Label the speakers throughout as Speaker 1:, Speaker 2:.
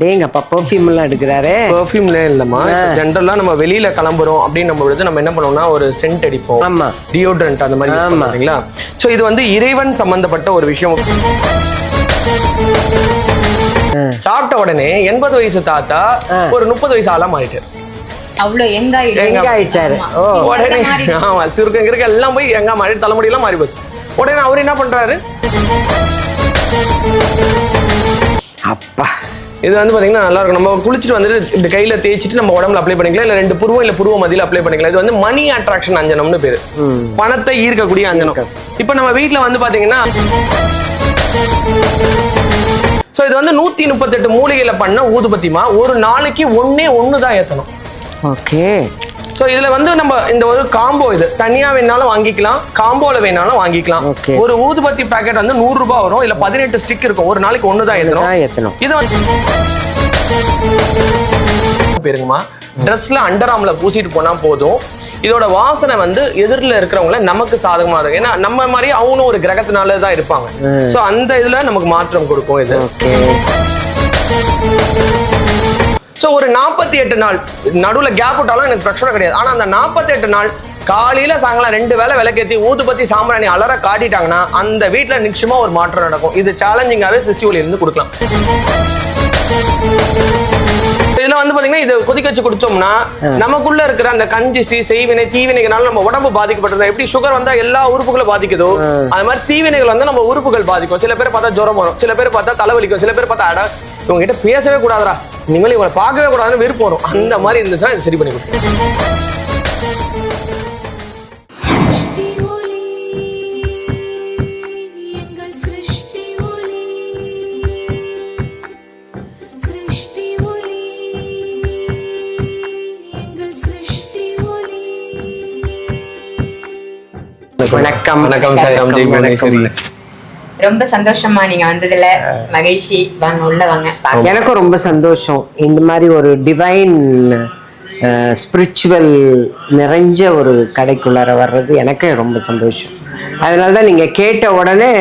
Speaker 1: அடேங்கப்பா பெர்ஃப்யூம் எல்லாம் எடுக்கிறாரே.
Speaker 2: பெர்ஃப்யூம்ல இல்லம்மா ஜென்ரலா நம்ம வெளியில கிளம்புறோம் அப்படின்னு நம்ம பொழுது நம்ம என்ன பண்ணுவோம்னா ஒரு சென்ட் அடிப்போம்.
Speaker 1: ஆமா.
Speaker 2: டியோட்ரண்ட் அந்த மாதிரி use
Speaker 1: ஆமா.
Speaker 2: பண்ணுவோம் இல்லைங்களா? சோ இது வந்து இறைவன் சம்பந்தப்பட்ட ஒரு விஷயம். சாப்பிட்ட உடனே எண்பது வயசு தாத்தா ஒரு முப்பது வயசு ஆளா மாறிட்டாரு
Speaker 3: அவ்வளோ எங்காயிடும்
Speaker 1: எங்க ஆயிட்டாரு ஓ.
Speaker 2: உடனே ஆமா சுருக்கம் இருக்க. எல்லாம் போய் எங்க மாறி தலைமுடி எல்லாம் மாறி போச்சு உடனே அவர் என்ன பண்றாரு?
Speaker 1: அப்பா.
Speaker 2: இது வந்து பாத்தீங்கன்னா நல்லா இருக்கும் நம்ம குளிச்சுட்டு வந்துட்டு இந்த கையில தேய்ச்சிட்டு நம்ம உடம்புல அப்ளை பண்ணிக்கலாம். இல்ல ரெண்டு புருவம் இல்ல புருவ மதியில அப்ளை பண்ணிக்கலாம். இது வந்து மணி அட்ராக்ஷன் அஞ்சனம்னு பேரு. பணத்தை ஈர்க்கக்கூடிய அஞ்சனம். இப்போ நம்ம வீட்ல வந்து பாத்தீங்கன்னா சோ இது வந்து நூத்தி முப்பத்தெட்டு மூலிகையில பண்ண ஊதுபத்திமா ஒரு நாளைக்கு ஒண்ணே ஒண்ணு தான் ஏத்தணும்.
Speaker 1: ஓகே
Speaker 2: சோ இதுல வந்து நம்ம இந்த ஒரு காம்போ இது. தனியா வேணாலும் வாங்கிக்கலாம். காம்போல வேணாலும் வாங்கிக்கலாம். ஒரு ஊதுபத்தி பாக்கெட் வந்து நூறு ரூபாய் வரும். இல்ல பதினெட்டு ஸ்டிக் இருக்கும். ஒரு நாளைக்கு ஒண்ணு தான் ஏத்தணும். இது வந்து பேருங்கம்மா. ட்ரெஸ்ல அண்டர் பூசிட்டு போனா போதும். இதோட வாசனை வந்து எதிரில் இருக்கிறவங்கள நமக்கு சாதகமா இருக்கும். ஏன்னா நம்ம மாதிரி அவங்களும் ஒரு கிரகத்தினால தான் இருப்பாங்க சோ அந்த இதுல நமக்கு மாற்றம் கொடுக்கும் இது. சோ ஒரு நாற்பத்தி எட்டு நாள். நடுவுல கேப் விட்டாலும் எனக்கு பிரச்சனை கிடையாது. ஆனா அந்த நாற்பத்தி எட்டு நாள் காலையில சாயங்காலம் ரெண்டு வேளை விளக்கேத்தி ஊதுபத்தி சாம்பிராணி அலற காட்டிட்டாங்கன்னா அந்த வீட்ல நிச்சயமா ஒரு மாற்றம் நடக்கும். இது சேலஞ்சிங்காவே சிஸ்டி ஒலி இருந்து கொடுக்கலாம். இதுல வந்து பாத்தீங்கன்னா இது கொதிக்க வச்சு கொடுத்தோம்னா நமக்குள்ள இருக்கிற அந்த கஞ்சிஸ்டி செய்வினை தீவினைகளால நம்ம உடம்பு பாதிக்கப்பட்டது எப்படி சுகர் வந்தா எல்லா உறுப்புகளும் பாதிக்குதோ அது மாதிரி தீவினைகள் வந்து நம்ம உறுப்புகள் பாதிக்கும். சில பேர் பார்த்தா ஜுரம் வரும். சில பேர் பார்த்தா தலைவலிக்கும். சில பேர் பார்த்தா அட இவங்க கிட்ட பேசவே கூடாதுடா. இனிமேல் இவங்களை பார்க்கவே கூடாதுன்னு விருப்பம் வரும். அந்த மாதிரி இருந்துச்சுன்னா இது சரி பண்ணி
Speaker 4: ஒளி
Speaker 1: வணக்கம்.
Speaker 2: வணக்கம். சாய்ராம் ஜெய்
Speaker 1: வணக்கம்.
Speaker 2: புவனேஸ்வரி
Speaker 3: ரொம்ப சந்தோஷமா நீங்க வந்ததுல. மகிழ்ச்சி. வாங்க உள்ள வாங்க.
Speaker 1: எனக்கும் ரொம்ப சந்தோஷம். இந்த மாதிரி ஒரு டிவைன் ஸ்பிரிச்சுவல் நிறைஞ்ச ஒரு கடைக்குள்ளார வர்றது எனக்கே ரொம்ப சந்தோஷம். அதனால தான் நீங்கள் கேட்ட உடனே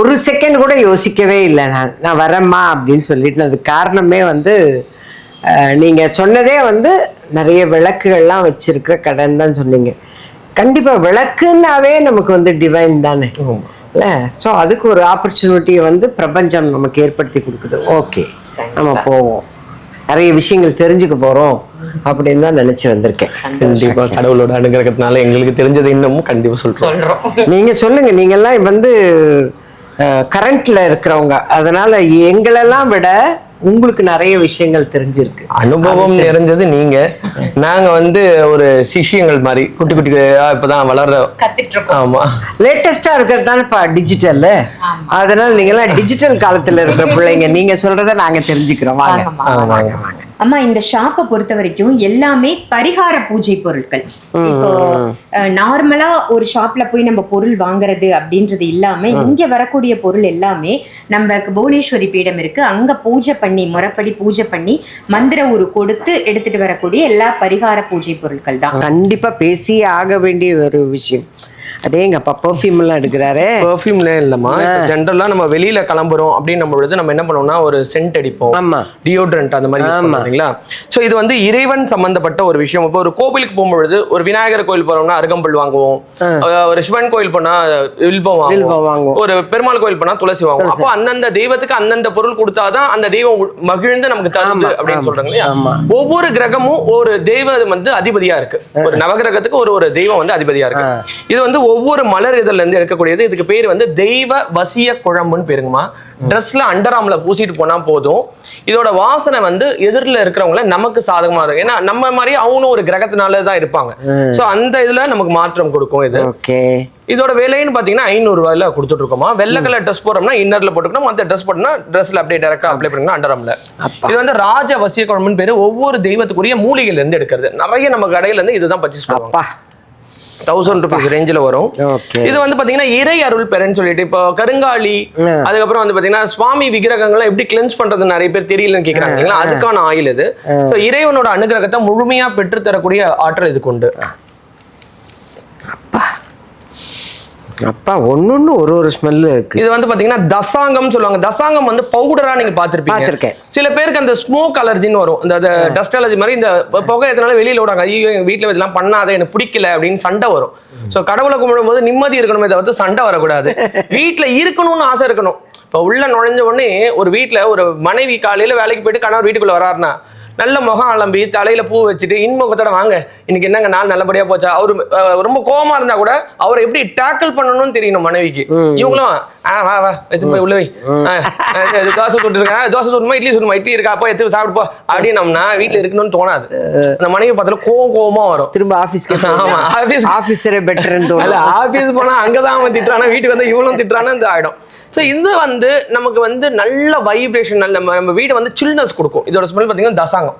Speaker 1: ஒரு செகண்ட் கூட யோசிக்கவே இல்லை. நான் நான் வரேம்மா அப்படின்னு சொல்லிட்டு அதுக்கு காரணமே வந்து நீங்கள் சொன்னதே வந்து நிறைய விளக்குகள்லாம் வச்சிருக்கிற கடைன்னு தான் சொன்னீங்க. கண்டிப்பாக விளக்குன்னாவே நமக்கு வந்து டிவைன் தானே. இல்ல? ஸோ அதுக்கு ஒரு ஆப்பர்ச்சுனிட்டியை வந்து பிரபஞ்சம் நமக்கு ஏற்படுத்தி கொடுக்குது. ஓகே நம்ம போவோம். நிறைய விஷயங்கள் தெரிஞ்சுக்க போறோம் அப்படின்னு தான் நினைச்சு வந்திருக்கேன்.
Speaker 2: கண்டிப்பா. கடவுளோட அனுகிரகத்தினால எங்களுக்கு தெரிஞ்சது இன்னமும் கண்டிப்பா சொல்றோம்.
Speaker 3: சொல்றோம்.
Speaker 1: நீங்க சொல்லுங்க. நீங்கெல்லாம் வந்து கரண்ட்ல இருக்கிறவங்க. அதனால எங்களெல்லாம் விட உங்களுக்கு நிறைய விஷயங்கள் தெரிஞ்சிருக்கு.
Speaker 2: அனுபவம் நிறைஞ்சது நீங்க. நாங்க வந்து ஒரு சிஷியங்கள் மாதிரி குட்டி குட்டி இப்பதான் வளர்ற
Speaker 3: கத்துட்டு இருக்கோம்
Speaker 2: ஆமா.
Speaker 1: லேட்டஸ்டா இருக்கிறது இப்போ டிஜிட்டல் அதனால நீங்கெல்லாம் டிஜிட்டல் காலத்துல இருக்கிற பிள்ளைங்க. நீங்க சொல்றத நாங்க தெரிஞ்சுக்கிறோம். வாங்க. வாங்க வாங்க.
Speaker 3: அம்மா இந்த ஷாப்பை பொறுத்த வரைக்கும் எல்லாமே பரிகார பூஜை பொருட்கள். இப்போ நார்மலா ஒரு ஷாப்ல போய் நம்ம பொருள் வாங்குறது அப்படின்றது இல்லாம இங்க வரக்கூடிய பொருள் எல்லாமே நம்ம புவனேஸ்வரி பீடம் இருக்கு. அங்க பூஜை பண்ணி முறைப்படி பூஜை பண்ணி மந்திர உரு கொடுத்து எடுத்துட்டு வரக்கூடிய எல்லா பரிகார பூஜை பொருட்கள் தான்.
Speaker 1: கண்டிப்பா பேசியே ஆக வேண்டிய ஒரு விஷயம். அடேங்கப்பா பெர்ஃப்யூம் எல்லாம் எடுக்கிறாரே.
Speaker 2: பெர்ஃப்யூம்ல இல்லம்மா ஜென்ரலா நம்ம வெளியில கிளம்புறோம் அப்படின்னு நம்ம பொழுது நம்ம என்ன பண்ணுவோம்னா ஒரு சென்ட் அடிப்போம்.
Speaker 1: ஆமா.
Speaker 2: டியோட்ரண்ட் அந்த மாதிரி இல்லைங்களா சோ இது வந்து இறைவன் சம்பந்தப்பட்ட ஒரு விஷயம். இப்போ ஒரு கோவிலுக்கு போகும்பொழுது ஒரு விநாயகர் கோயில் போறோம்னா அருகம்புல் வாங்குவோம். ஒரு சிவன் கோயில் போனா வில்வம்
Speaker 1: வாங்குவோம்.
Speaker 2: ஒரு பெருமாள் கோயில் போனா துளசி வாங்குவோம். அப்போ அந்தந்த தெய்வத்துக்கு அந்தந்த பொருள் கொடுத்தாதான் அந்த தெய்வம் மகிழ்ந்து நமக்கு தருது அப்படின்னு சொல்றாங்க இல்லையா. ஒவ்வொரு கிரகமும் ஒரு தெய்வம் வந்து அதிபதியா இருக்கு. ஒரு நவகிரகத்துக்கு ஒரு ஒரு தெய்வம் வந்து அதிபதியா இருக்கு. இது வந்து ஒவ்வொரு மலர் இதழ்ல இருந்து எடுக்கக்கூடியது. இதுக்கு பேர் வந்து தெய்வ வசிய குழம்புன்னு பேருங்கம்மா. ட்ரெஸ்ல அண்டராம்ல பூசிட்டு போனா போதும். இதோட வாசனை வந்து எதிரில் இருக்கிறவங்கள நமக்கு சாதகமா இருக்கும். ஏன்னா நம்ம மாதிரி அவங்களும் ஒரு கிரகத்தினால தான் இருப்பாங்க சோ அந்த இதுல நமக்கு மாற்றம் கொடுக்கும் இது.
Speaker 1: ஓகே.
Speaker 2: இதோட விலைன்னு பாத்தீங்கன்னா ஐநூறு ரூபாயில கொடுத்துட்டு இருக்கோமா வெள்ளை கலர் ட்ரெஸ் போறோம்னா இன்னர்ல போட்டுக்கணும். மத்த ட்ரெஸ் போட்டோம்னா ட்ரெஸ்ல அப்படியே டேரக்டா அப்ளை பண்ணுங்க அண்டராம்ல. இது வந்து ராஜ வசிய குழம்புன்னு பேரு. ஒவ்வொரு தெய்வத்துக்குரிய மூலிகையில இருந்து எடுக்கிறது. நிறைய நம்ம கடையில இருந்து இதுதான் பர்ச்சேஸ்
Speaker 1: அப்பா.
Speaker 2: தௌசண்ட் ருபீஸ் ரேஞ்சில் வரும். இது வந்து பாத்தீங்கன்னா இறை அருள் பெறன்னு சொல்லிட்டு இப்போ கருங்காலி. அதுக்கப்புறம் வந்து பாத்தீங்கன்னா சுவாமி விக்கிரகங்களை எப்படி கிளென்ஸ் பண்றது நிறைய பேர் தெரியலன்னு கேக்குறாங்க இல்லைங்களா? அதுக்கான ஆயில் இது. சோ இறைவனோட அனுகிரகத்தை முழுமையா பெற்று தரக்கூடிய ஆற்றல் இதுக்கு உண்டு.
Speaker 1: அப்பா ஒன்னொன்னு ஒரு ஒரு ஸ்மெல்லு இருக்கு.
Speaker 2: இது வந்து பாத்தீங்கன்னா தசாங்கம் சொல்லுவாங்க. தசாங்கம் வந்து பவுடரா நீங்க பாத்திருப்பீங்க
Speaker 1: பார்த்திருக்கேன்.
Speaker 2: சில பேருக்கு அந்த ஸ்மோக் அலர்ஜின்னு வரும். இந்த டஸ்ட் அலர்ஜி மாதிரி இந்த புகை எத்தனால வெளியில விடாங்க. ஐயோ எங்க வீட்டுல இதெல்லாம் பண்ணாத எனக்கு பிடிக்கல அப்படின்னு சண்டை வரும். சோ கடவுளை கும்பிடும் போது நிம்மதி இருக்கணுமே தவிர்த்து சண்டை வரக்கூடாது. வீட்டுல இருக்கணும்னு ஆசை இருக்கணும். இப்ப உள்ள நுழைஞ்ச உடனே ஒரு வீட்டுல ஒரு மனைவி காலையில வேலைக்கு போயிட்டு கணவர் வீட்டுக்குள்ள வராருன்னா நல்ல முகம் அலம்பி தலையில பூ வச்சுட்டு இன்முகத்தோட வாங்க. இன்னைக்கு என்னங்க நாள் நல்லபடியா போச்சா? அவரு ரொம்ப கோவமா இருந்தா கூட அவரை எப்படி டேக்கிள் பண்ணணும்னு தெரியணும் மனைவிக்கு. இவங்களும் ஆ வா வா. எடுத்து போய் உள்ள வை. இது தோசை சுட்டு இருக்கா? தோசை சுடுமா இட்லி சுடுமா? இட்லி இருக்கா? அப்போ எடுத்து சாப்பிட்டு போ. அப்படின்னம்னா வீட்டுல இருக்கணும்னு தோணாது. அந்த மனைவி பார்த்தாலும் கோவம் கோவமா வரும்.
Speaker 1: திரும்ப ஆபீஸ்க்கு
Speaker 2: ஆமா, office-
Speaker 1: ஆபீஸரே பெட்டர்ன்ட்டு
Speaker 2: அல்ல ஆபீஸ் போனா அங்கதான் அவன் திட்டுறானா. வீட்டுக்கு வந்து இவளும் திட்டுறானா இந்த ஆயிடும். சோ இது வந்து நமக்கு வந்து நல்ல வைப்ரேஷன் நல்ல நம்ம நம்ம வீடு வந்து சில்னஸ் கொடுக்கும். இதோட ஸ்மெல் பாத்தீங்கன்னா தசாங்கம்.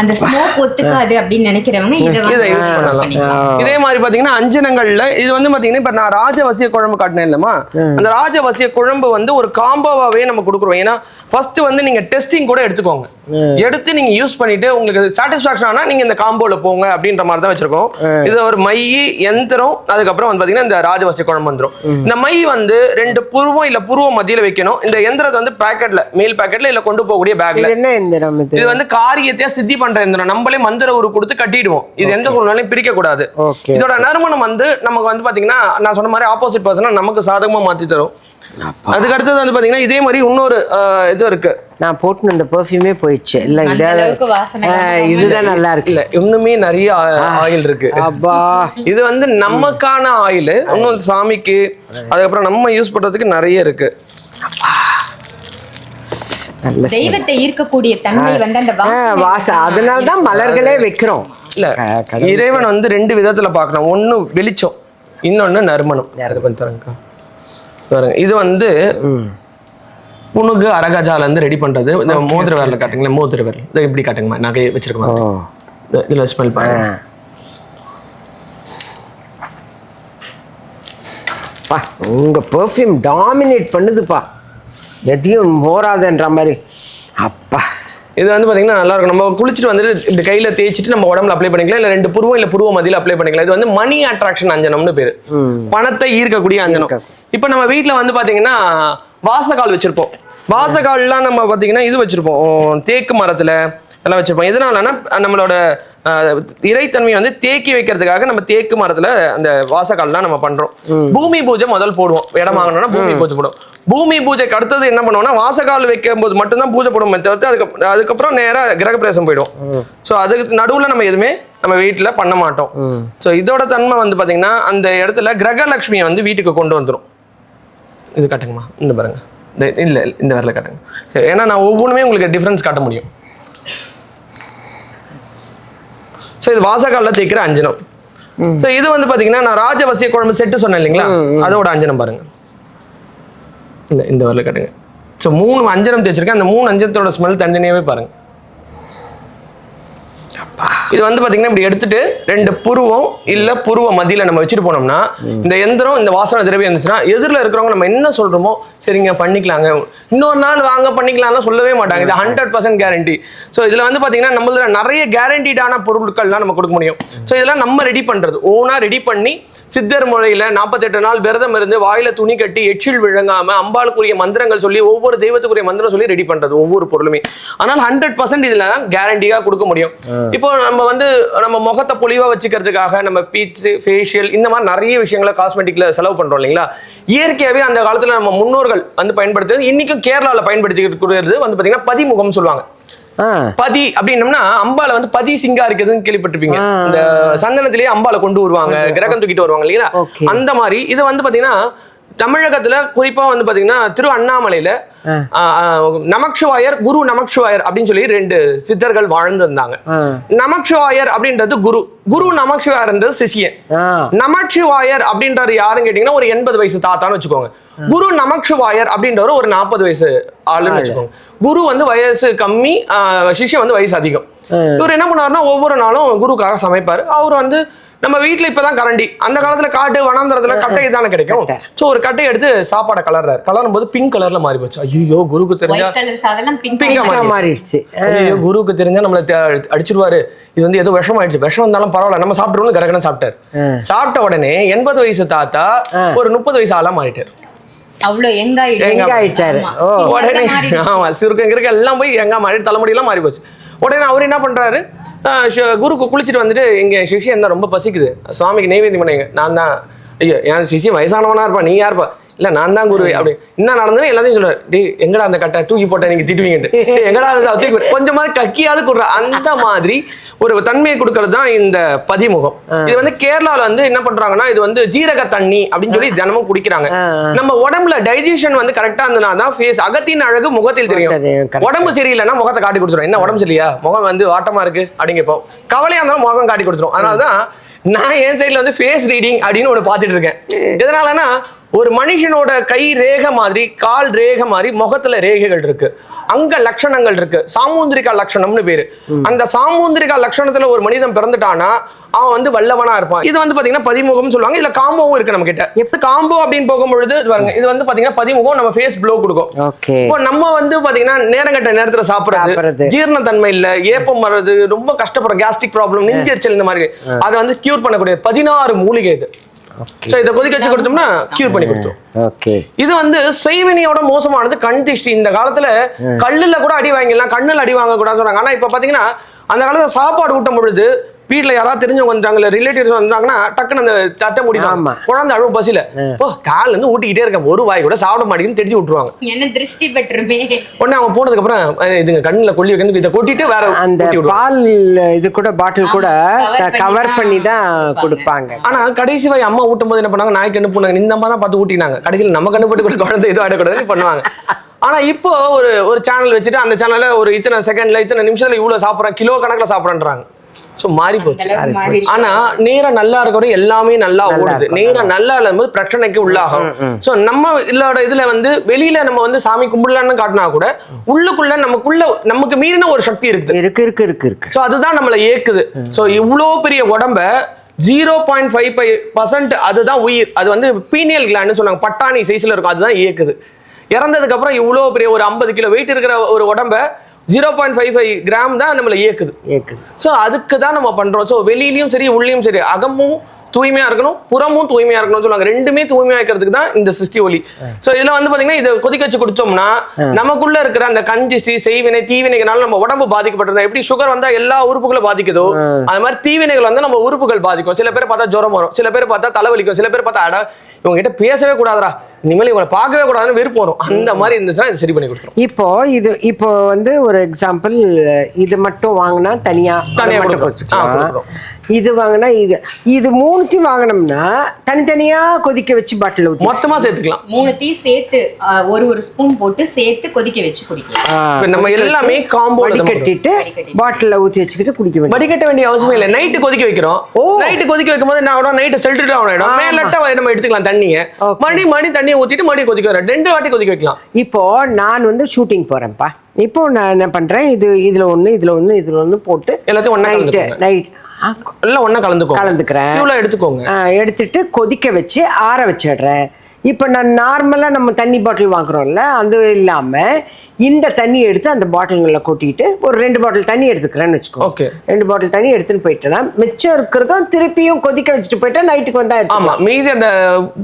Speaker 3: அந்த ஸ்மோக் ஒத்துக்காது அப்படின்னு நினைக்கிறவங்க இதை
Speaker 2: இதை
Speaker 3: வந்து
Speaker 2: யூஸ் பண்ணலாம்.
Speaker 3: பண்ணிக்கலாம்.
Speaker 2: இதே மாதிரி பாத்தீங்கன்னா அஞ்சனங்கள்ல இது வந்து பாத்தீங்கன்னா இப்ப நான் ராஜவசிய குழம்பு காட்டினேன் இல்லமா அந்த ராஜவசிய குழம்பு வந்து ஒரு காம்போவாவே நம்ம கொடுக்குறோம். ஏன்னா ஃபர்ஸ்ட் வந்து நீங்க டெஸ்டிங் கூட எடுத்துக்கோங்க. எடுத்து நீங்க யூஸ் பண்ணிட்டு உங்களுக்கு சாட்டிஸ்பாக்சன் ஆனா நீங்க இந்த காம்போல போங்க அப்படின்ற மாதிரி தான் வச்சிருக்கோம். இது ஒரு மை எந்திரம் அதுக்கப்புறம் வந்து பாத்தீங்கன்னா இந்த ராஜவசிய குழம்பு வந்துரும். இந்த மை வந்து ரெண்டு புருவம் இல்ல புருவம் மத்தியில வைக்கணும். இந்த எந்திரத்தை வந்து பேக்கெட்ல மேல் பேக்கெட்ல இல்ல கொண்டு போகக்கூடிய பேக்ல
Speaker 1: என்ன இந்த நம்ம
Speaker 2: இது வந்து காரியத்தையா சித்தி பண்ற எந்திரம். நம்மளே மந்திர உரு கொடுத்து கட்டிடுவோம். இது எந்த சூழ்நிலையும் பிரிக்க கூடாது. இதோட நறுமணம் வந்து நமக்கு வந்து பாத்தீங்கன்னா நான் சொன்ன மாதிரி ஆப்போசிட் பர்சனை நமக்கு சாதகமா மாத்தி தரும். அதுக்கு அடுத்தது வந்து பாத்தீங்கன்னா இதே மாதிரி இன்னொரு இது இருக்கு.
Speaker 1: நான் போட்டு அந்த பெர்ஃப்யூமே போயிடுச்சு. இல்ல இதுதான் நல்லா இருக்கு.
Speaker 2: இல்ல இன்னுமே நிறைய ஆயில் இருக்கு.
Speaker 1: அப்பா.
Speaker 2: இது வந்து நமக்கான ஆயில். இன்னும் சாமிக்கு அதுக்கப்புறம் நம்ம யூஸ் பண்றதுக்கு நிறைய இருக்கு.
Speaker 3: தெய்வத்தை ஈர்க்கக்கூடிய தன்மை வந்து அந்த
Speaker 1: வாசம் அதனால தான் மலர்களே வைக்கிறோம்.
Speaker 2: இல்ல. இறைவன் வந்து ரெண்டு விதத்துல பார்க்கணும். ஒண்ணு வெளிச்சம் இன்னொன்னு நறுமணம். யாருக்கு கொஞ்சம். பாருங்க இது வந்து புணுகு அரகஜால இருந்து ரெடி பண்றது. இந்த மோதிர விரல காட்டுங்களேன் மோதிர விரல். இதை இப்படி காட்டுங்கம்மா நகை வச்சிருக்கோம் இதுல ஸ்மெல் பாருங்க.
Speaker 1: பா உங்க பெர்ஃப்யூம் டாமினேட் பண்ணுதுப்பா. எதையும் மோராதன்ற மாதிரி. அப்பா.
Speaker 2: இது வந்து பாத்தீங்கன்னா நல்லா இருக்கும் நம்ம குளிச்சுட்டு வந்துட்டு இப்படி கையில தேய்ச்சிட்டு நம்ம உடம்புல அப்ளை பண்ணிக்கலாம். இல்ல ரெண்டு புருவம் இல்ல புருவ மதியில அப்ளை பண்ணிக்கலாம். இது வந்து மணி அட்ராக்ஷன் அஞ்சனம்னு பேரு. பணத்தை ஈர்க்கக்கூடிய அஞ்சனம். இப்போ நம்ம வீட்ல வந்து பாத்தீங்கன்னா வாசகால் வச்சிருப்போம். வாசகால்லாம் நம்ம பாத்தீங்கன்னா இது வச்சிருப்போம். தேக்கு மரத்துல எல்லாம் வச்சிருப்போம். எதனாலன்னா நம்மளோட இறைத்தன்மையை வந்து தேக்கி வைக்கிறதுக்காக நம்ம தேக்கு மரத்துல அந்த வாசகால்லாம் நம்ம பண்றோம். பூமி பூஜை முதல் போடுவோம். இடம் வாங்கணும்னா பூமி பூஜை போடுவோம். பூமி பூஜைக்கு அடுத்தது என்ன பண்ணுவோம்னா வாசகால் வைக்கும் போது மட்டும்தான் பூஜை போடுவோம் தவிர்த்து அதுக்கு அதுக்கப்புறம் நேரா கிரகப்பிரவேசம் போயிடும் ஸோ அதுக்கு நடுவுல நம்ம எதுவுமே நம்ம வீட்டுல பண்ண மாட்டோம். ஸோ இதோட தன்மை வந்து பாத்தீங்கன்னா அந்த இடத்துல கிரகலட்சுமியை வந்து வீட்டுக்கு கொண்டு வந்துரும். இது காட்டுங்கம்மா. இந்த பாருங்க. இந்த இல்ல இந்த வரல காட்டுங்க. சரி ஏன்னா நான் ஒவ்வொன்றுமே உங்களுக்கு டிஃப்ரென்ஸ் காட்ட முடியும். ஸோ இது வாசகாலில் தேய்க்கிற அஞ்சனம். ஸோ இது வந்து பாத்தீங்கன்னா நான் ராஜவசிய குழம்பு செட்டு சொன்னேன் இல்லைங்களா? அதோட அஞ்சனம் பாருங்க. இல்ல இந்த வரல காட்டுங்க. ஸோ மூணு அஞ்சனம் தேய்ச்சிருக்கேன். அந்த மூணு அஞ்சனத்தோட ஸ்மெல் தனித்தனியாவே பாருங்க. இது வந்து பாத்தீங்கன்னா இப்படி எடுத்துட்டு ரெண்டு புருவம் இல்ல புருவ மதியில நம்ம வச்சுட்டு போனோம்னா இந்த எந்திரம் இந்த வாசனை திரவியம் இருந்துச்சுன்னா எதிரில் இருக்கிறவங்க நம்ம என்ன சொல்றோமோ சரிங்க பண்ணிக்கலாங்க. இன்னொரு நாள் வாங்க பண்ணிக்கலாம்லாம் சொல்லவே மாட்டாங்க. இது ஹண்ட்ரட் பர்சன்ட் கேரண்டி ஸோ இதுல வந்து பாத்தீங்கன்னா நம்மள நிறைய கேரண்டீடான பொருட்கள்லாம் நம்ம கொடுக்க முடியும். ஸோ இதெல்லாம் நம்ம ரெடி பண்றது. ஓனா ரெடி பண்ணி சித்தர் முறையில நாற்பத்தெட்டு நாள் விரதம் இருந்து வாயில துணி கட்டி எச்சில் விழுங்காம அம்பாளுக்குரிய மந்திரங்கள் சொல்லி ஒவ்வொரு தெய்வத்துக்குரிய மந்திரம் சொல்லி ரெடி பண்றது ஒவ்வொரு பொருளுமே. ஆனால் ஹண்ட்ரட் பர்சன்ட் இதுல கேரண்டியா கொடுக்க முடியும். இப்போ நம்ம வந்து நம்ம முகத்தை பொலிவா வச்சுக்கிறதுக்காக நம்ம பீச் ஃபேஷியல் இந்த மாதிரி நிறைய விஷயங்களை காஸ்மெட்டிக்ல செலவு பண்றோம் இல்லைங்களா? இயற்கையாவே அந்த காலத்துல நம்ம முன்னோர்கள் வந்து பயன்படுத்துறது இன்னைக்கும் கேரளால பயன்படுத்திக்கிறது வந்து பாத்தீங்கன்னா பதிமுகம் சொல்லுவாங்க. பதி அப்படின்னம்னா அம்பால வந்து பதி சிங்காரிக்கிறதுன்னு கேள்விப்பட்டிருப்பீங்க. இந்த சந்தனத்திலேயே அம்பால கொண்டு வருவாங்க கிரகம் தூக்கிட்டு வருவாங்க இல்லைங்களா. அந்த மாதிரி இது வந்து பாத்தீங்கன்னா தமிழகத்துல குறிப்பா வந்து பாத்தீங்கன்னா திரு அண்ணாமலையில நமச்சிவாயர் குரு நமச்சிவாயர் அப்படின்னு சொல்லி ரெண்டு சித்தர்கள் வாழ்ந்திருந்தாங்க. நமச்சிவாயர் அப்படின்றது குரு. குரு நமச்சிவாயர்ன்றது சிஷியன்.
Speaker 1: ஆ.
Speaker 2: நமச்சிவாயர் அப்படின்றது யாருன்னு கேட்டீங்கன்னா ஒரு எண்பது வயசு தாத்தான்னு வச்சுக்கோங்க. குரு நமச்சிவாயர் அப்படின்றவர் ஒரு நாற்பது வயசு ஆளுன்னு வச்சுக்கோங்க. குரு வந்து வயசு கம்மி சிஷ்யன் வந்து வயசு அதிகம். இவர் என்ன பண்ணாருன்னா ஒவ்வொரு நாளும் குருக்காக சமைப்பாரு. அவர் வந்து நம்ம வீட்ல இப்பதான் கரண்டி. அந்த காலத்துல காட்டு வனாந்தரத்துல கட்டை தானே கிடைக்கும். சோ ஒரு கட்டையை எடுத்து சாப்பாடை கலர்றாரு. கலரும் போது பிங்க் கலர்ல மாறி போச்சு ஐயோ குருக்கு தெரிஞ்சா
Speaker 3: பிங்க்
Speaker 2: மாறிடுச்சு. ஐயோ குருவுக்கு தெரிஞ்சா நம்மள அடிச்சிருவாரு. இது வந்து ஏதோ விஷம் ஆயிடுச்சு விஷம் இருந்தாலும் பரவாயில்ல. நம்ம சாப்பிட்டுருவோம் கடகடன்னு சாப்பிட்டாரு. சாப்பிட்ட உடனே எண்பது வயசு தாத்தா ஒரு முப்பது வயசு ஆளா மாறிட்டாரு.
Speaker 3: அவ்வளவு எங்க
Speaker 1: ஆயிட்டாரு
Speaker 2: உடனே. ஆமா சுருக்கம் கிருக்க எல்லாம் போய் எங்க மாறி தலைமுடி எல்லாம் மாறி போச்சு உடனே அவர் என்ன பண்றாரு? குருக்கு குளிச்சுட்டு வந்துட்டு எங்கள் சிஷியன் தான் ரொம்ப பசிக்குது. சுவாமிக்கு நெய்வேத்தியம் பண்ணீங்க. நான் தான் ஐயோ என் சிஷியன் வயசானவனாக இருப்பா நீ யாருப்பா? இல்ல நான் தான் குரு அப்படி என்ன நடந்தது எல்லாத்தையும் சொல்றாரு. டேய் எங்கடா அந்த கட்டை தூக்கி போட்ட நீங்க திட்டுவீங்கட்டு "டேய், எங்கடா தூக்கி போட்ட?" கொஞ்சமாவது கக்கியாவது கொடுற. அந்த மாதிரி ஒரு தன்மையை கொடுக்கறது தான் இந்த பதிமுகம். இது வந்து கேரளால வந்து என்ன பண்றாங்கன்னா இது வந்து ஜீரக தண்ணி அப்படின்னு சொல்லி தினமும் குடிக்கிறாங்க. நம்ம உடம்புல டைஜஷன் வந்து கரெக்டா இருந்ததுனா தான் ஃபேஸ் அகத்தின் அழகு முகத்தில்
Speaker 1: தெரியும்.
Speaker 2: உடம்பு சரியில்லைன்னா முகத்தை காட்டி கொடுத்துரும். என்ன உடம்பு சரியில்லையா? முகம் வந்து வாட்டமா இருக்கு? அப்படிங்க இப்போ கவலையா இருந்தாலும் முகம் காட்டி கொடுத்துரும். அதனால தான் நான் என் சைடுல வந்து ஃபேஸ் ரீடிங் அப்படின்னு ஒன்று பார்த்துட்டு இருக்கேன். எதனாலனா ஒரு மனுஷனோட கை ரேகை மாதிரி கால் ரேகை மாதிரி முகத்துல ரேகைகள் இருக்கு. அங்க லட்சணங்கள் இருக்கு. சாமுந்திரிகா லட்சணம்னு பேரு. அந்த சாமுந்திரிகா லட்சணத்துல ஒரு மனிதன் பிறந்துட்டானா அவன் வந்து வல்லவனா இருப்பான். இது வந்து பாத்தீங்கன்னா பதிமுகம்னு சொல்லுவாங்க. இதுல காம்போவும் இருக்கு நம்ம கிட்ட எப்படி காம்போ அப்படின்னு போகும்பொழுது இது பாருங்க இது வந்து பாத்தீங்கன்னா பதிமுகம் நம்ம ஃபேஸ் ப்ளோ கொடுக்கும். இப்போ நம்ம வந்து பாத்தீங்கன்னா நேரங்கட்ட நேரத்துல
Speaker 1: சாப்பிடுறது.
Speaker 2: ஜீரண தன்மை இல்ல ஏப்பம் வர்றது ரொம்ப கஷ்டப்படுறோம் கேஸ்ட்ரிக் ப்ராப்ளம் நெஞ்செரிச்சல் இந்த மாதிரி. அதை வந்து கியூர் பண்ணக்கூடிய பதினாறு மூலிகை இது. சோ இதை கொதிக்க வச்சு கொடுத்தோம்னா கியூர் பண்ணி கொடுத்தோம்.
Speaker 1: ஓகே
Speaker 2: இது வந்து செய்வினையோட மோசமானது கண் திஷ்டி இந்த காலத்துல கல்லுல கூட அடி வாங்கிடலாம் கண்ணுல அடி வாங்க கூடாதுன்னு சொல்றாங்க ஆனா இப்ப பாத்தீங்கன்னா அந்த காலத்துல சாப்பாடு ஊட்டும் பொழுது வீட்ல யாராவது தெரிஞ்சவங்க வந்துட்டாங்க இல்ல ரிலேட்டிவ்ஸ் வந்தாங்கன்னா டக்குன்னு அந்த தட்டை முடியும். குழந்தை அழுவும் பசியில. ஓ கால்ல இருந்து ஊட்டிக்கிட்டே இருக்கேன். ஒரு வாய் கூட சாப்பிட மாட்டேங்குன்னு தெரிஞ்சு விட்டுருவாங்க.
Speaker 3: என்ன திருஷ்டி பெற்றுமே.
Speaker 2: உடனே அவன் போனதுக்கு அப்புறம் அஹ் இதுங்க கண்ணுல கொல்லி வைக்கணும் இதை கொட்டிட்டு வேற
Speaker 1: அந்த. பால் இது கூட பாட்டில் கூட கவர் பண்ணி தான்
Speaker 3: கொடுப்பாங்க.
Speaker 2: ஆனா கடைசி வாய் அம்மா ஊட்டும் போது என்ன பண்ணாங்க நாய் கண்ணு போனாங்க இந்த அம்மா தான் பார்த்து ஊட்டினாங்க. கடைசியில் நம்ம கண்ணு போட்டு கூட குழந்தை எதுவும் ஆடக்கூடாதுன்னு பண்ணுவாங்க. ஆனா இப்போ ஒரு ஒரு சேனல் வச்சுட்டு அந்த சேனல்ல ஒரு இத்தனை செகண்ட்ல இத்தனை நிமிஷத்துல இவ்வளவு சாப்பிடுறேன். கிலோ கணக்குல சாப்பிடுறேன்றாங்க. சோ மாறி போச்சு. ஆனா நேரம் நல்லா இருக்கிறவரை எல்லாமே நல்லா ஓடுது. நேரம் நல்லா இல்லாத பிரச்சனைக்கு உள்ளாகும். சோ நம்ம இல்லோட இதுல வந்து வெளியில நம்ம வந்து சாமி கும்பிடலான்னு காட்டினா கூட உள்ளுக்குள்ள நமக்குள்ள நமக்கு மீறின ஒரு சக்தி இருக்குது.
Speaker 1: இருக்கு இருக்கு இருக்கு இருக்கு.
Speaker 2: ஸோ அதுதான் நம்மளை இயக்குது ஸோ இவ்வளோ பெரிய உடம்ப zero point five five percent அதுதான் உயிர். அது வந்து பீனியல் கிளான்னு சொன்னாங்க. பட்டாணி சைஸ்ல இருக்கும். அதுதான் இயக்குது. இறந்ததுக்கு அப்புறம் இவ்வளோ பெரிய ஒரு ஐம்பது கிலோ வெயிட் இருக்கிற ஒரு உடம்ப zero point five five gram தான் நம்மளை இயக்குது.
Speaker 1: இருக்கு
Speaker 2: ஸோ அதுக்கு தான் நம்ம பண்றோம். ஸோ வெளியிலயும் சரி உள்ளேயும் சரி அகமும் தூய்மையா இருக்கணும் புறமும் தூய்மையா இருக்கணும்னு சொல்லுவாங்க. ரெண்டுமே தூய்மையா இருக்கிறதுக்கு தான் இந்த சிருஷ்டி ஒளி. ஸோ இதுல வந்து பாத்தீங்கன்னா இதை கொதிக்க வச்சு குடிச்சோம்னா நமக்குள்ள இருக்கிற அந்த கஞ்சிஷ்டி செய்வினை தீவினைகளால நம்ம உடம்பு பாதிக்கப்பட்டிருந்தா எப்படி சுகர் வந்தா எல்லா உறுப்புகளும் பாதிக்குதோ அது மாதிரி தீவினைகள் வந்து நம்ம உறுப்புகள் பாதிக்கும். சில பேர் பார்த்தா ஜுரம் வரும் சில பேர் பார்த்தா தலைவலிக்கும் சில பேர் பார்த்தா அட இவங்க கிட்ட பேசவே கூடாதுடா. இனிமேல் இவங்களை பார்க்கவே கூடாதுன்னு வெறுப்பு வரும். அந்த மாதிரி இருந்துச்சுன்னா இது சரி பண்ணி கொடுத்துரும்.
Speaker 1: இப்போ இது இப்போ வந்து ஒரு எக்ஸாம்பிள் இது மட்டும் வாங்கினா தனியா
Speaker 2: தனியா
Speaker 1: மட்டும். இது வாங்கினா இது இது மூணுத்தையும் வாங்கினோம்னா தனித்தனியா கொதிக்க வச்சு பாட்டில் ஊற்றி
Speaker 2: மொத்தமா சேர்த்துக்கலாம்.
Speaker 3: மூணுத்தையும் சேர்த்து ஒரு ஒரு ஸ்பூன் போட்டு சேர்த்து கொதிக்க வச்சு குடிக்கலாம்.
Speaker 2: இப்ப நம்ம எல்லாமே காம்போ
Speaker 1: வடிகட்டிட்டு. பாட்டில் ஊற்றி வச்சுக்கிட்டு குடிக்க வேண்டியது.
Speaker 2: வடிகட்ட வேண்டிய அவசியம் இல்லை. நைட்டு கொதிக்க வைக்கிறோம். நைட்டு கொதிக்க வைக்கும் போது என்ன ஆகும் நைட்டு செல்ட்டு ஆயிடும் மேலட்ட நம்ம எடுத்துக்கலாம் தண்ணியை. மணி மணி தண்ணியை ஊத்திட்டு மணி கொதிக்க வைக்கிறோம் ரெண்டு வாட்டி கொதிக்க வைக்கலாம்.
Speaker 1: இப்போ நான் வந்து ஷூட்டிங் போறேன்ப்பா. இப்போ நான் என்ன பண்றேன்? இது இதுல ஒண்ணு இதுல ஒண்ணு இதுல ஒண்ணு போட்டு
Speaker 2: எல்லாத்தையும் ஒண்ணா
Speaker 1: நைட்டு. நைட்
Speaker 2: எல்லாம் ஒண்ணா கலந்துக்கோ
Speaker 1: கலந்துக்கிறேன்.
Speaker 2: எடுத்துக்கோங்க.
Speaker 1: எடுத்துட்டு கொதிக்க வச்சு ஆற வச்சிடுறேன். இப்போ நான் நார்மலாக நம்ம தண்ணி பாட்டில் வாங்குறோம்ல அது இல்லாமல் இந்த தண்ணி எடுத்து அந்த பாட்டில்களில் கொட்டிட்டு ஒரு ரெண்டு பாட்டில் தண்ணி எடுத்துக்கிறேன்னு வச்சுக்கோ.
Speaker 2: Okay.
Speaker 1: ரெண்டு பாட்டில் தண்ணி எடுத்துன்னு போயிட்டேன்னா மிச்சம் இருக்கிறதும் திருப்பியும் கொதிக்க வச்சுட்டு போயிட்டா நைட்டுக்கு வந்தா எடுத்துக்கலாம்.
Speaker 2: ஆமா மீதி அந்த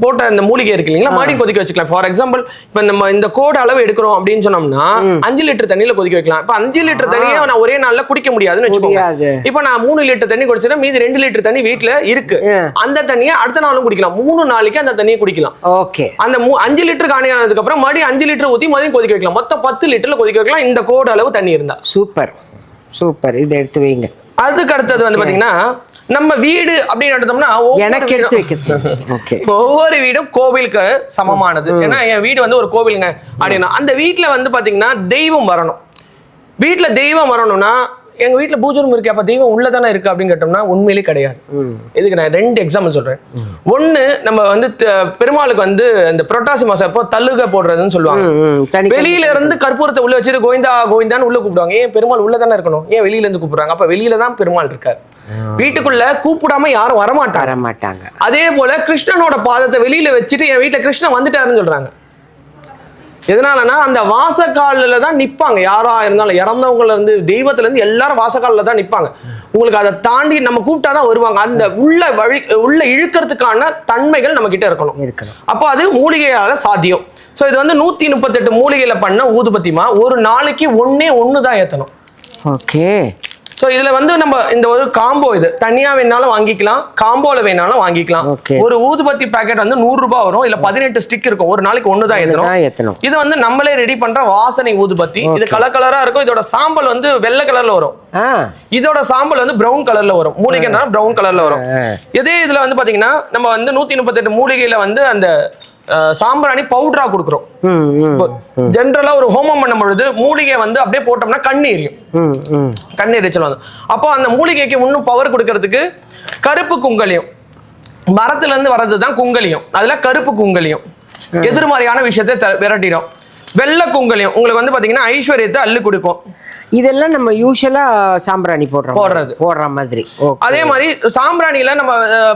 Speaker 2: போட்ட அந்த மூலிகை இருக்கு இல்லைங்களா மறுபடியும் கொதிக்க வச்சுக்கலாம். ஃபார் எக்ஸாம்பிள் இப்ப நம்ம இந்த கோடு அளவு எடுக்கிறோம் அப்படின்னு சொன்னோம்னா அஞ்சு லிட்டர் தண்ணியில கொதிக்க வைக்கலாம். இப்ப அஞ்சு லிட்டர் தண்ணியை நான் ஒரே நாள்ல குடிக்க முடியாதுன்னு
Speaker 1: முடியாது.
Speaker 2: வச்சுக்கோங்க இப்ப நான் மூணு லிட்டர் தண்ணி குடிச்சேன்னா மீதி ரெண்டு லிட்டர் தண்ணி வீட்ல இருக்கு. அந்த தண்ணியை அடுத்த நாளும் குடிக்கலாம். மூணு நாளைக்கு அந்த தண்ணியை குடிக்கலாம்.
Speaker 1: ஓகே
Speaker 2: அந்த அஞ்சு லிட்டர் காணி ஆனதுக்கு அப்புறம் மறுபடியும் அஞ்சு லிட்டர் ஊத்தி மறுபடியும் கொதிக்க வைக்கலாம். மொத்தம் பத்து லிட்டர்ல கொதிக்க வைக்கலாம். இந்த கோடு அளவு தண்ணி இருந்தா.
Speaker 1: சூப்பர் சூப்பர் இதை எடுத்து வைங்க.
Speaker 2: அதுக்கு அடுத்தது வந்து பாத்தீங்கன்னா நம்ம வீடு அப்படின்னு எடுத்தோம்னா
Speaker 1: எனக்கு எடுத்து வைக்க
Speaker 2: ஒவ்வொரு வீடும் கோவிலுக்கு சமமானது. ஏன்னா என் வீடு வந்து ஒரு கோவிலுங்க அப்படின்னா அந்த வீட்ல வந்து பாத்தீங்கன்னா தெய்வம் வரணும். வீட்ல தெய்வம் வரணும்னா எங்க வீட்ல பூஜை ரூம் இருக்கு அப்ப தெய்வம் உள்ளதானே இருக்கு அப்படின்னு கேட்டோம்னா உண்மையிலே கிடையாது. இதுக்கு நான் ரெண்டு எக்ஸாம்பிள் சொல்றேன். ஒண்ணு நம்ம வந்து பெருமாளுக்கு வந்து இந்த புரட்டாசி மாசம் அப்போ தள்ளுக போடுறதுன்னு சொல்லுவாங்க. வெளியில இருந்து கற்பூரத்தை உள்ள வச்சுட்டு கோவிந்தா கோவிந்தான்னு உள்ள கூப்பிடுவாங்க. ஏன் பெருமாள் உள்ள தானே இருக்கணும்? ஏன் வெளியில இருந்து கூப்பிடுறாங்க? அப்ப வெளியில தான் பெருமாள் இருக்காரு. வீட்டுக்குள்ள கூப்பிடாம யாரும் வரமாட்டாங்க.
Speaker 1: வர மாட்டாங்க
Speaker 2: அதே போல கிருஷ்ணனோட பாதத்தை வெளியில வச்சுட்டு என் வீட்டுல கிருஷ்ணன் வந்துட்டாருன்னு சொல்றாங்க. எதனாலனா அந்த வாசக்காலில் தான் நிப்பாங்க. யாரா இருந்தாலும் இறந்தவங்கல இருந்து தெய்வத்துல இருந்து எல்லாரும் வாசக்காலில் தான் நிப்பாங்க. உங்களுக்கு அதை தாண்டி நம்ம கூப்பிட்டா தான் வருவாங்க. அந்த உள்ள வழி உள்ள இழுக்கிறதுக்கான தன்மைகள் நம்ம கிட்ட இருக்கணும். அப்போ அது மூலிகையால சாத்தியம். ஸோ இது வந்து நூத்தி முப்பத்தெட்டு மூலிகையில பண்ண ஊதுபத்திமா ஒரு நாளைக்கு ஒண்ணே ஒன்று தான் ஏற்றணும்
Speaker 1: ஓகே.
Speaker 2: ஸோ இதுல வந்து நம்ம இந்த ஒரு காம்போ இது. தனியா வேணாலும் வாங்கிக்கலாம் காம்போல வேணாலும் வாங்கிக்கலாம். ஒரு ஊதுபத்தி பாக்கெட் வந்து நூறு ரூபாய் வரும். இல்ல பதினெட்டு ஸ்டிக் இருக்கும். ஒரு நாளைக்கு ஒன்று தான்
Speaker 1: ஏத்தணும்.
Speaker 2: இது வந்து நம்மளே ரெடி பண்ற வாசனை ஊதுபத்தி. இது கலர் கலரா இருக்கும். இதோட சாம்பல் வந்து வெள்ளை கலர்ல வரும். இதோட சாம்பல் வந்து பிரவுன் கலர்ல வரும். மூலிகைனா பிரவுன் கலர்ல வரும். இதே இதுல வந்து பாத்தீங்கன்னா நம்ம வந்து நூத்தி முப்பத்தெட்டு மூலிகையில வந்து அந்த சாம்பிராணி பவுடரா கொடுக்குறோம். ஜென்ரலா ஒரு ஹோமம் பண்ணும் பொழுது மூலிகை வந்து அப்படியே போட்டோம்னா கண் எரியும். கண் எரிச்சல் வந்து அப்போ அந்த மூலிகைக்கு இன்னும் பவர் கொடுக்கறதுக்கு கருப்பு குங்கலியம். மரத்துல இருந்து வர்றது தான் குங்கலியம். அதுல கருப்பு குங்கலியம். எதிர்மறையான விஷயத்தை விரட்டிடும். வெள்ளை குங்கலியம். உங்களுக்கு வந்து பாத்தீங்கன்னா ஐஸ்வர்யத்தை அள்ளி கொடுக்கும்.
Speaker 1: இதெல்லாம் நம்ம யூஸ்வலா சாம்பிராணி போடுறோம்
Speaker 2: போடுறது.
Speaker 1: போடுற மாதிரி.
Speaker 2: அதே மாதிரி சாம்பிராணியில நம்ம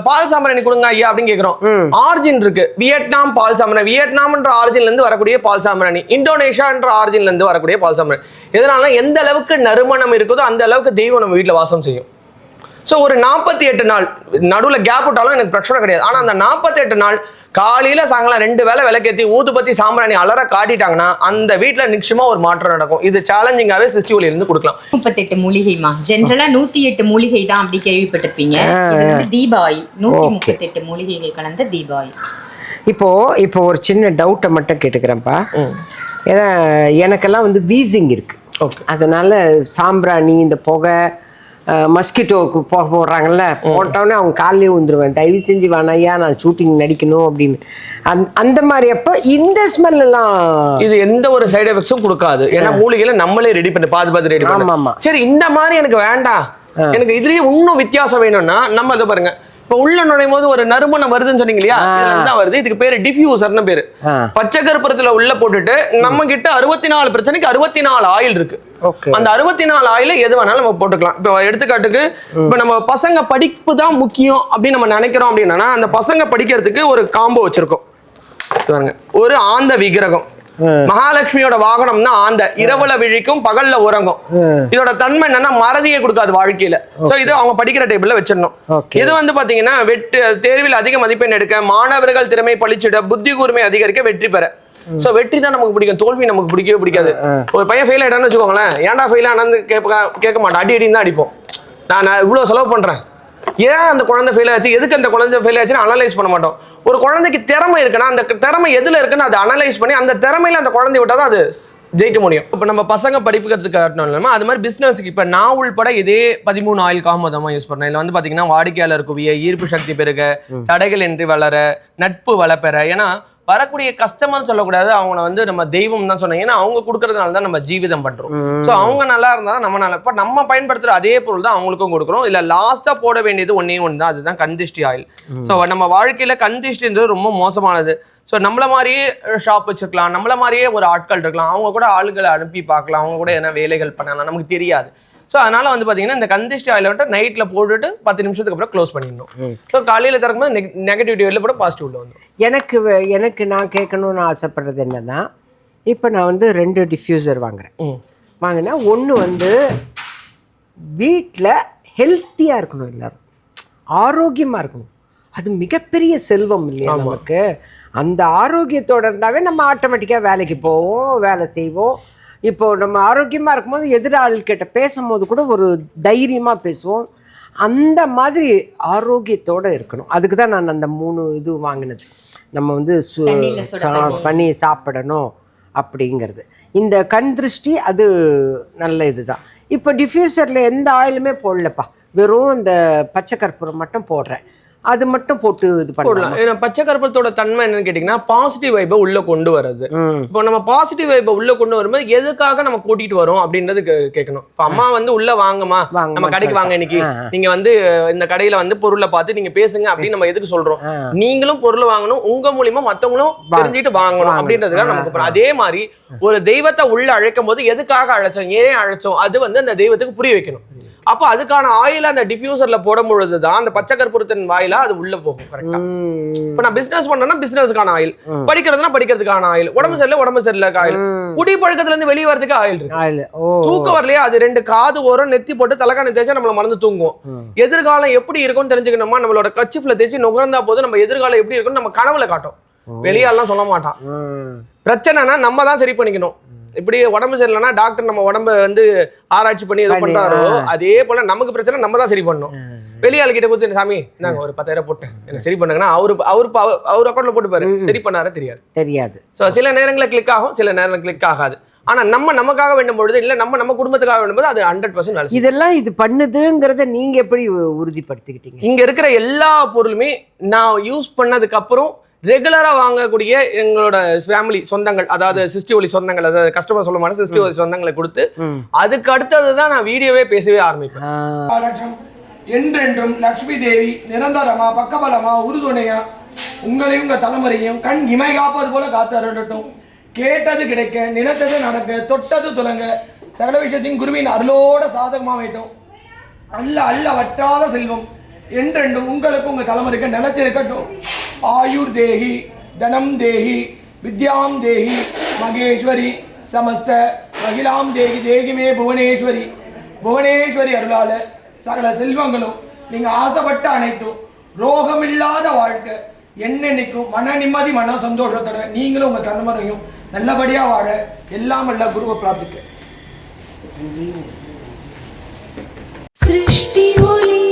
Speaker 2: பால் சாம்பிராணி கொடுங்க ஐயா அப்படின்னு கேக்குறோம். ஆர்ஜின் இருக்கு. வியட்நாம் பால் சாம்பிராணி. வியட்நாம்ன்ற ஆர்ஜின்ல இருந்து வரக்கூடிய பால் சாம்பிராணி. இந்தோனேஷியான்ற ஆர்ஜின்ல இருந்து வரக்கூடிய பால் சாம்பிராணி. இதனால எந்த அளவுக்கு நறுமணம் இருக்குதோ அந்த அளவுக்கு தெய்வம் நம்ம வீட்டுல வாசம் செய்யும். ஸோ ஒரு நாற்பத்தி எட்டு நாள் நடுவில் கேப் விட்டாலும் எனக்கு பிரச்சனை கிடையாது. ஆனால் அந்த நாற்பத்தி எட்டு நாள் காலையில சாயங்காலம் ரெண்டு வேளை விளக்கேற்றி ஊதுபத்தி சாம்பிராணி அலற காட்டிட்டாங்கன்னா அந்த வீட்டில் நிச்சயமா ஒரு மாற்றம் நடக்கும். இது சேலஞ்சிங்காகவே சிஸ்டி ஒலி இருந்து கொடுக்கலாம்.
Speaker 3: முப்பத்தெட்டு மூலிகைமா ஜென்ரலா நூத்தி எட்டு மூலிகை தான் அப்படி கேள்விப்பட்டிருப்பீங்க. இது வந்து தீப ஆயில் நூத்தி
Speaker 1: Okay.
Speaker 3: முப்பத்தெட்டு மூலிகைகள் கலந்த தீப ஆயில்
Speaker 1: இப்போ இப்போ ஒரு சின்ன டவுட்டை மட்டும் கேட்டுக்கிறேன்ப்பா. ஏன்னா எனக்கெல்லாம் வந்து வீசிங் இருக்கு.
Speaker 2: ஓகே
Speaker 1: அதனால சாம்பிராணி இந்த புகை மஸ்கிட்டோவுக்கு புகை போடுறாங்கல்ல போட்டோன்னே அவங்க காலையிலே விழுந்துருவேன். தயவு செஞ்சு வேணாயா நான் ஷூட்டிங் நடிக்கணும் அப்படின்னு. அந் அந்த மாதிரி அப்போ இந்த ஸ்மெல் எல்லாம்
Speaker 2: இது எந்த ஒரு சைடு எஃபெக்ட்ஸும் கொடுக்காது. ஏன்னா மூலிகையில நம்மளே ரெடி பண்ணி பார்த்து பார்த்து ரெடி
Speaker 1: ஆமா, ஆமா.
Speaker 2: சரி இந்த மாதிரி எனக்கு வேண்டாம். எனக்கு இதுலயே இன்னும் வித்தியாசம் வேணும்னா நம்ம இதை பாருங்க. இப்போ உள்ள நுழையும் போது ஒரு நறுமணம் வருதுன்னு சொன்னீங்க இல்லையா தான் வருது. இதுக்கு பேரு டிஃப்யூசர்னு பேரு. பச்சை கருப்பரத்துல உள்ள போட்டுட்டு நம்ம கிட்ட அறுபத்தி நாலு பிரச்சனைக்கு அறுபத்தி நாலு ஆயில் இருக்கு. அந்த அறுபத்தி நாலு ஆயில எது வேணாலும் நம்ம போட்டுக்கலாம். இப்போ எடுத்துக்காட்டுக்கு இப்போ நம்ம பசங்க படிப்பு தான் முக்கியம் அப்படின்னு நம்ம நினைக்கிறோம் அப்படின்னா அந்த பசங்க படிக்கிறதுக்கு ஒரு காம்போ வச்சிருக்கோம். பாருங்க ஒரு ஆந்த விக்கிரகம். மகாலட்சுமியோட வாகனம்னா ஆந்த. இரவுல விழிக்கும் பகல்ல உறங்கும். இதோட தன்மை என்னன்னா மறதியை கொடுக்காது வாழ்க்கையில. சோ இது அவங்க படிக்கிற டேபிள்ல வச்சிடணும். இது வந்து பாத்தீங்கன்னா வெற்றி தேர்வில் அதிக மதிப்பெண் எடுக்க மாணவர்கள் திறமை பளிச்சிட புத்தி கூர்மை அதிகரிக்க வெற்றி பெற. சோ வெற்றி தான் நமக்கு பிடிக்கும். தோல்வி நமக்கு பிடிக்கவே பிடிக்காது. ஒரு பையன் ஃபெயில் ஆயிட்டான்னு வச்சுக்கோங்களேன் ஏன்டா ஃபெயில் ஆனான்னு கேட்க கேட்க மாட்டான். அடி அடின்னு தான் அடிப்போம். நான் நான் இவ்வளவு செலவு பண்றேன். ஏன் அந்த குழந்தை ஃபெயில் ஆச்சு? எதுக்கு அந்த குழந்தை ஃபெயில் ஆச்சுன்னு அனலைஸ் பண்ண மாட்டோம். ஒரு குழந்தைக்கு திறமை இருக்குன்னா அந்த திறமை எதுல இருக்குன்னு அதை அனலைஸ் பண்ணி அந்த திறமையில அந்த குழந்தை விட்டா தான் அது ஜெயிக்க முடியும். இப்போ நம்ம பசங்க படிப்புக்கிறதுக்கு காட்டணும் இல்லாம அது மாதிரி பிசினஸ்க்கு இப்போ நான் உள்பட இதே பதிமூணு ஆயில் காமதமா யூஸ் பண்ணேன் இதுல வந்து பாத்தீங்கன்னா வாடிக்கையாளர் குவிய ஈர்ப்பு சக்தி பெருக தடைகள் இன்றி வளர நட்பு வளப்பெற. ஏன்னா வரக்கூடிய கஸ்டமர் சொல்லக்கூடாது. அவங்கள வந்து நம்ம தெய்வம் தான் சொன்னாங்க. ஏன்னா அவங்க கொடுக்கறதுனால தான் நம்ம ஜீவிதம் பண்றோம். ஸோ அவங்க நல்லா இருந்தா நம்ம நல்லா இப்போ நம்ம பயன்படுத்துற அதே பொருள் தான் அவங்களுக்கும் கொடுக்குறோம். இல்ல லாஸ்டா போட வேண்டியது ஒண்ணே ஒன்று தான். அதுதான் கந்திஷ்டி ஆயில் ஸோ நம்ம வாழ்க்கையில கந்திஷ்டின்றது ரொம்ப மோசமானது. ஸோ நம்மள மாதிரியே ஷாப் வச்சிருக்கலாம். நம்மள மாதிரியே ஒரு ஆட்கள் இருக்கலாம். அவங்க கூட ஆளுகளை அனுப்பி பார்க்கலாம். அவங்க கூட என்ன வேலைகள் பண்ணலாம். நமக்கு தெரியாது. ஸோ அதனால வந்து பார்த்தீங்கன்னா இந்த கந்திஷ்டி ஆயில் வந்துட்டு நைட்டில் போட்டுட்டு பத்து நிமிஷத்துக்கு அப்புறம் க்ளோஸ் பண்ணிடணும். ஸோ காலையில் திறக்கும்போது நெகட்டிவிட்டி வெளில போட பாசிட்டிவ் உள்ள வந்துடும்
Speaker 1: எனக்கு எனக்கு நான் கேட்கணும்னு ஆசைப்படுறது என்னன்னா இப்போ நான் வந்து ரெண்டு டிஃப்யூசர் வாங்குறேன்.
Speaker 2: ம்.
Speaker 1: வாங்கினா ஒன்று வந்து வீட்டில் ஹெல்த்தியாக இருக்கணும் எல்லாரும். ஆரோக்கியமாக இருக்கணும். அது மிகப்பெரிய செல்வம் இல்லையா நமக்கு? அந்த ஆரோக்கியத்தோட இருந்தாவே நம்ம ஆட்டோமேட்டிக்காக வேலைக்கு போவோம் வேலை செய்வோம். இப்போ நம்ம ஆரோக்கியமாக இருக்கும்போது எதிராளிகிட்ட பேசும்போது கூட ஒரு தைரியமாக பேசுவோம். அந்த மாதிரி ஆரோக்கியத்தோட இருக்கணும். அதுக்கு தான் நான் அந்த மூணு இது வாங்கினது. நம்ம வந்து சு- பண்ணி. சாப்பிடணும் அப்படிங்கிறது. இந்த கண் திருஷ்டி அது நல்ல இதுதான். இப்போ டிஃப்யூசரில் எந்த ஆயிலுமே போடலப்பா. வெறும் இந்த பச்சை கற்பூரம் மட்டும் போடுறேன். அது மட்டும் போட்டு இது பண்ணலாம்.
Speaker 2: ஏன்னா பச்சை கற்பூரத்தோட தன்மை என்னன்னு கேட்டிங்கன்னா பாசிட்டிவ் வைப்பை உள்ள கொண்டு வர்றது. இப்போ நம்ம பாசிட்டிவ் வைப்பை உள்ள கொண்டு வரும்போது எதுக்காக நம்ம கூட்டிட்டு வரோம் அப்படின்றது கேட்கணும். இப்போ அம்மா வந்து உள்ள வாங்கம்மா. நம்ம கடைக்கு வாங்க இன்னைக்கு. நீங்க வந்து இந்த கடையில வந்து பொருளை பார்த்து நீங்க பேசுங்க அப்படின்னு நம்ம எதுக்கு சொல்றோம். நீங்களும் பொருள் வாங்கணும் உங்க மூலியமா மத்தவங்களும் தெரிஞ்சுட்டு வாங்கணும். அப்படின்றதுக்காக நமக்கு அதே மாதிரி ஒரு தெய்வத்தை உள்ள அழைக்கும் போது எதுக்காக அழைச்சோம் ஏன் அழைச்சோம் அது வந்து அந்த தெய்வத்துக்கு புரிய வைக்கணும். அப்போ அதுக்கான ஆயில அந்த டிஃப்யூசர்ல போடும் பொழுதுதான் அந்த பச்சை கற்பூரத்தின் வாயிலா அது உள்ள போகும் கரெக்டா. இப்ப நான் பிசினஸ் பண்ணேன்னா பிசினஸ்க்கான ஆயில் படிக்கிறதுனா படிக்கிறதுக்கான ஆயில் உடம்பு சரியில்லை உடம்பு சரியில்லை ஆயில். குடி பழக்கத்துல இருந்து வெளியே வரதுக்கு ஆயில் இருக்கு. தூக்கம் வரலையா அது ரெண்டு காது ஓரம் நெத்தி போட்டு தலைக்காணி தேய்ச்சா நம்மள மறந்து தூங்குவோம். எதிர்காலம் எப்படி இருக்கும்னு தெரிஞ்சுக்கணுமா? நம்மளோட கச்சிஃப்ல தேய்ச்சி நுகர்ந்தா போது நம்ம எதிர்காலம் எப்படி இருக்கும்னு நம்ம கனவுல காட்டும். வெளியாலாம் சொல்ல மாட்டான். பிரச்சனைனா நம்ம தான் சரி பண்ணிக்கணும். இப்படி உடம்பு சரியில்லைன்னா டாக்டர் நம்ம உடம்ப வந்து ஆராய்ச்சி பண்ணி எது பண்றாரோ. அதே போல நமக்கு பிரச்சனை நம்ம தான் சரி பண்ணணும். வெளியாள் கிட்ட கொடுத்து சாமி நாங்க ஒரு பத்தாயிரம் போட்டேன். எனக்கு சரி பண்ணுங்கன்னா அவரு அவரு அவர் அக்கௌண்ட்ல போட்டு பாரு சரி பண்ணாரா தெரியாது.
Speaker 1: தெரியாது.
Speaker 2: ஸோ சில நேரங்களில் கிளிக் ஆகும் சில நேரங்களில் கிளிக் ஆகாது. ஆனா நம்ம நமக்காக வேண்டும் பொழுது இல்ல நம்ம நம்ம குடும்பத்துக்காக வேண்டும் போது அது ஹண்ட்ரட் பர்சன்ட்.
Speaker 1: இதெல்லாம் இது பண்ணுதுங்கிறத நீங்க எப்படி உறுதிப்படுத்திக்கிட்டீங்க?
Speaker 2: இங்க இருக்கிற எல்லா பொருளுமே நான் யூஸ் பண்ணதுக்கு அப்புறம் ரெகுலரா வாங்கக்கூடிய எங்களோட ஃபேமிலி சொந்தங்கள் அதாவது சிஸ்டி ஒலி சொந்தங்கள் அதாவது கஸ்டமர் சொல்ல மாட்டேன் சிஸ்டி ஒலி சொந்தங்களை கொடுத்து. அதுக்கு அடுத்தது தான் நான் வீடியோவே பேசவே ஆரம்பிப்பேன்.
Speaker 5: என்றென்றும் லக்ஷ்மி தேவி நிரந்தரமா பக்கபலமா உறுதுணையா உங்களையும் உங்க தலைமுறையும் கண் இமை காப்பது போல காத்து அருளட்டும். கேட்டது கிடைக்க நினைத்தது நடக்க தொட்டது துலங்க சகல விஷயத்தையும் குருவின் அருளோட சாதகமா வைட்டும் அல்ல அல்ல வற்றாத செல்வம். என்றென்றும் உங்களுக்கு உங்க தலைமுறைக்கு நிலைச்சிருக்கட்டும் ஆயுர் தேகி தனம் தேகி வித்யாம் தேகி மகேஸ்வரி சமஸ்த மகிழாம் தேகி தேகிமே புவனேஸ்வரி. புவனேஸ்வரி அருளால சகல செல்வங்களும் நீங்க ஆசைப்பட்ட அனைத்தும் ரோகமில்லாத வாழ்க்கை என்னென்னைக்கும் மன நிம்மதி மன சந்தோஷத்தோட நீங்களும் உங்க தலைமுறையும் நல்லபடியா வாழ எல்லாம் நல்ல குருவை பிரார்த்திக்க. சிருஷ்டி ஒலி